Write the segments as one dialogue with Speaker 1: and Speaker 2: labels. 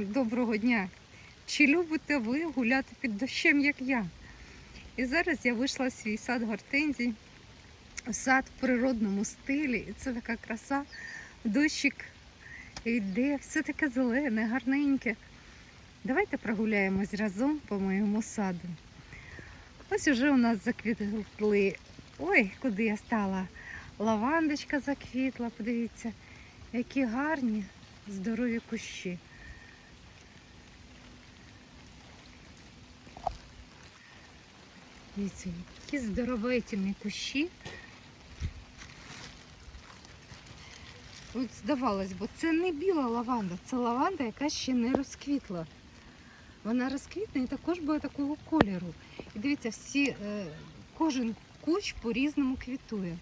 Speaker 1: доброго дня! Чи любите ви гуляти під дощем, як я? І зараз я вийшла в свій сад гортензій, сад в природному стилі, і це така краса. Дощик йде, все таке зелене, гарненьке. Давайте прогуляємось разом по моєму саду. Ось уже у нас заквітли. Ой, куди я стала? Лавандочка заквітла, подивіться, які гарні, здорові кущі. Дивіться, які здоровительні кущі. От здавалось, бо це не біла лаванда, це лаванда, яка ще не розквітла. Вона розквітне і також буде такого кольору. І дивіться, всі, е, кожен кущ по-різному квітує.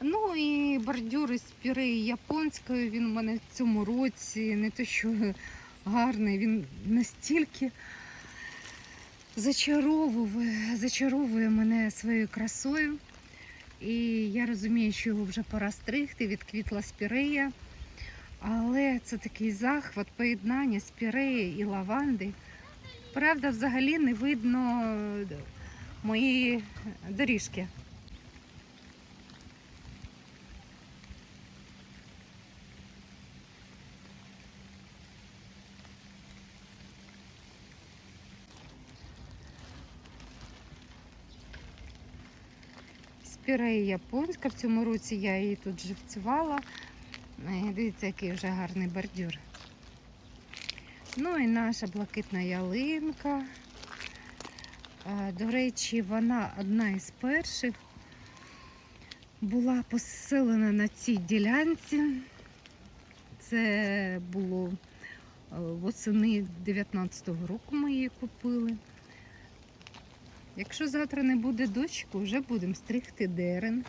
Speaker 1: Ну і бордюр із піреї японської, він у мене в цьому році не то що гарний, він настільки зачаровує, зачаровує мене своєю красою. І я розумію, що його вже пора стригти, відквітла спірея. Але це такий захват, поєднання спіреї і лаванди. Правда, взагалі не видно моєї доріжки. Спірея японська. В цьому році я її тут живцювала. Е, Дивіться, який вже гарний бордюр. Ну і наша блакитна ялинка. Е, До речі, вона одна із перших була поселена на цій ділянці. Це було е, восени 19-го року ми її купили. Якщо завтра не буде дощику, вже будемо стригти дерен.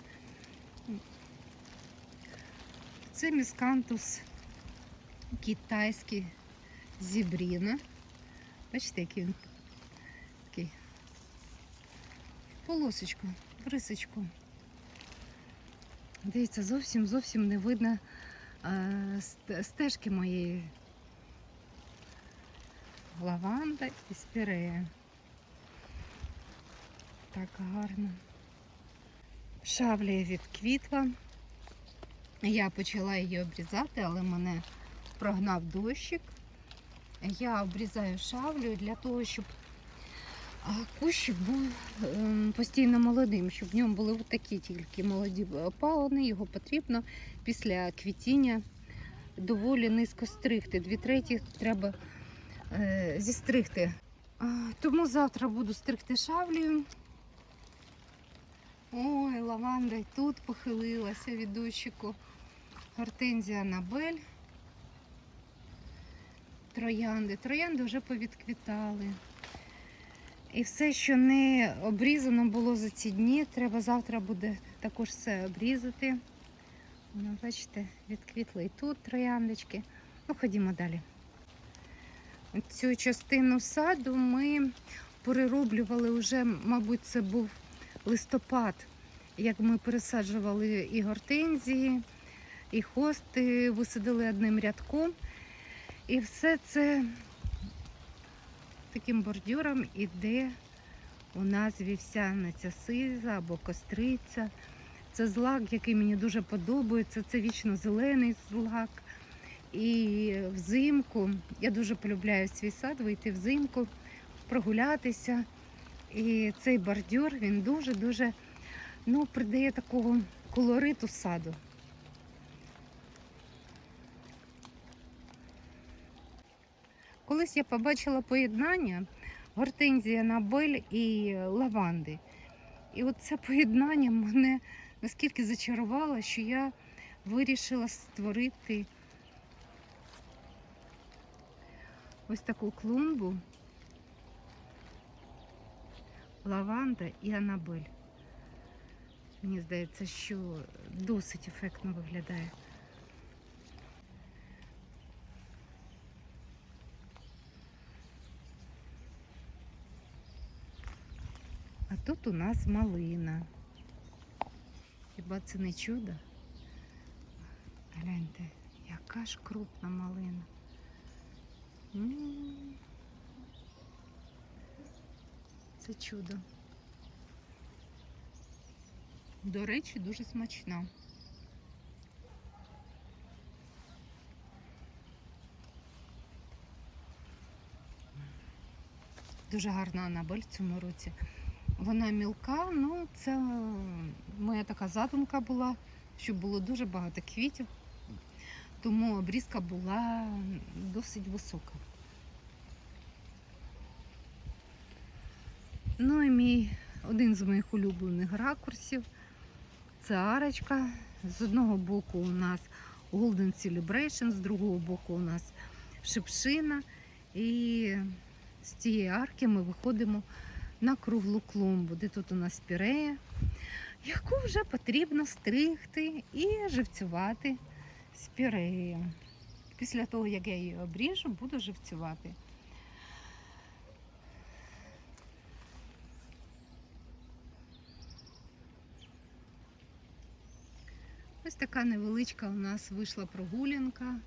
Speaker 1: Це міскантус китайський зібріна. Бачите, який він такий полосочку, рисочку. Дивіться, зовсім зовсім не видно стежки моєї. Лаванда і спірея. Так гарно. Шавлія відквітла. Я почала її обрізати, але мене прогнав дощик. Я обрізаю шавлю для того, щоб кущик був ем, постійно молодим, щоб в ньому були такі тільки молоді опалини. Його потрібно після квітіння доволі низько стригти. Дві треті треба е, зістригти. Тому завтра буду стригти шавлею. Ой, лаванда й тут похилилася від дощику. Гортензія Набель. Троянди. Троянди вже повідквітали. І все, що не обрізано було за ці дні, треба завтра буде також все обрізати. Ну, бачите, відквітли і тут трояндочки. Ну, ходімо далі. Цю частину саду ми перероблювали вже, мабуть, це був листопад, як ми пересаджували і гортензії, і хости, висадили одним рядком. І все це таким бордюром іде у назві вся сиза або костриця. Це злак, який мені дуже подобається. Це вічно зелений злак. І взимку я дуже полюбляю свій сад, вийти взимку, прогулятися. І цей бордюр він дуже-дуже ну, придає такого колориту саду. Колись я побачила поєднання гортензія Набель і лаванди. І от це поєднання мене наскільки зачарувало, що я вирішила створити ось таку клумбу лаванда і Анабель. Мені здається, що досить ефектно виглядає. А тут у нас малина. Хіба це не чудо? Гляньте, яка ж крупна малина. М. Це чудо. До речі, дуже смачна. Дуже гарна Анабель в цьому році. Вона мілка, ну це моя така задумка була, щоб було дуже багато квітів, тому обрізка була досить висока. Ну і мій один з моїх улюблених ракурсів це арочка. З одного боку у нас Golden Celebration, з другого боку у нас шипшина. І з цієї арки ми виходимо на круглу клумбу, де тут у нас пірея, яку вже потрібно стригти і живцювати з піреєю. Після того, як я її обріжу, буду живцювати. Ось така невеличка у нас вийшла прогулянка.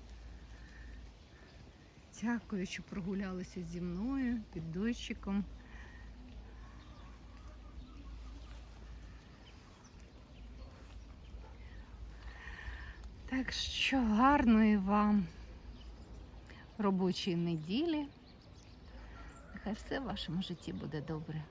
Speaker 1: Дякую, що прогулялися зі мною під дощиком. Так що гарної вам робочої неділі. Нехай все в вашому житті буде добре.